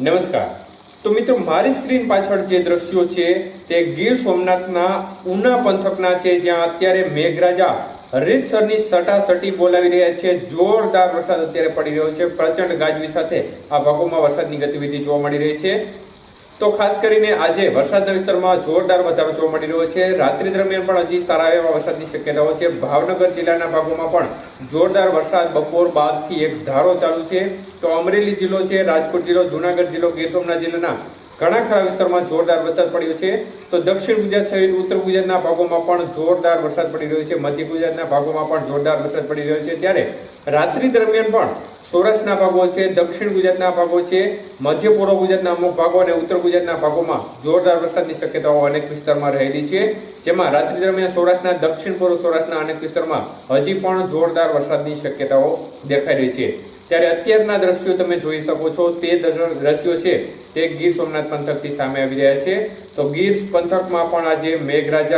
નમસ્કાર. તો મિત્રો, મારી સ્ક્રીન પાછળ જે દ્રશ્યો છે, તે ગીર સોમનાથના ઉના પંથકના છે, જ્યાં અત્યારે મેઘરાજા રીતસરની સટાસટી બોલાવી રહ્યા છે. જોરદાર વરસાદ અત્યારે પડી રહ્યો છે. પ્રચંડ ગાજવી સાથે આ ભાગોમાં વરસાદની ગતિવિધિ જોવા મળી રહી છે. તો ખાસ કરીને આજે વરસાદના વિસ્તારમાં જોરદાર વધારો જોવા મળી રહ્યો છે. રાત્રિ દરમિયાન પણ હજી સારા એવા વરસાદની શક્યતાઓ છે. ભાવનગર જિલ્લાના ભાગોમાં પણ જોરદાર વરસાદ બપોર બાદથી એક ધારો ચાલુ છે. તો અમરેલી જિલ્લો છે, રાજકોટ જિલ્લો, જુનાગઢ જિલ્લો, ગીર સોમનાથ જિલ્લાના ઘણા ખરા વિસ્તારમાં જોરદાર વરસાદ પડ્યો છે. તો દક્ષિણ ગુજરાત સહિત ઉત્તર ગુજરાતના ભાગોમાં પણ જોરદાર વરસાદ પડી રહ્યો છે. મધ્ય ગુજરાતના ભાગોમાં પણ જોરદાર વરસાદ પડી રહ્યો છે. ત્યારે રાત્રિ દરમિયાન પણ સૌરાષ્ટ્રના ભાગો છે, દક્ષિણ ગુજરાતના ભાગો છે, મધ્ય પૂર્વ ગુજરાતના અમુક ભાગો અને ઉત્તર ગુજરાતના ભાગોમાં જોરદાર વરસાદની શક્યતાઓ અનેક વિસ્તારમાં રહેલી છે. જેમાં રાત્રિ દરમિયાન સૌરાષ્ટ્રના, દક્ષિણ પૂર્વ સૌરાષ્ટ્રના અનેક વિસ્તારમાં હજી પણ જોરદાર વરસાદની શક્યતાઓ દેખાઈ રહી છે. ત્યારે અત્યારના દ્રશ્યો તમે જોઈ શકો છો. તે દ્રશ્યો છે. તે ગીર સોમનાથ પંથકથી સામે આવી રહ્યા છે. તો ગીર પંથકમાં પણ આજે મેઘરાજા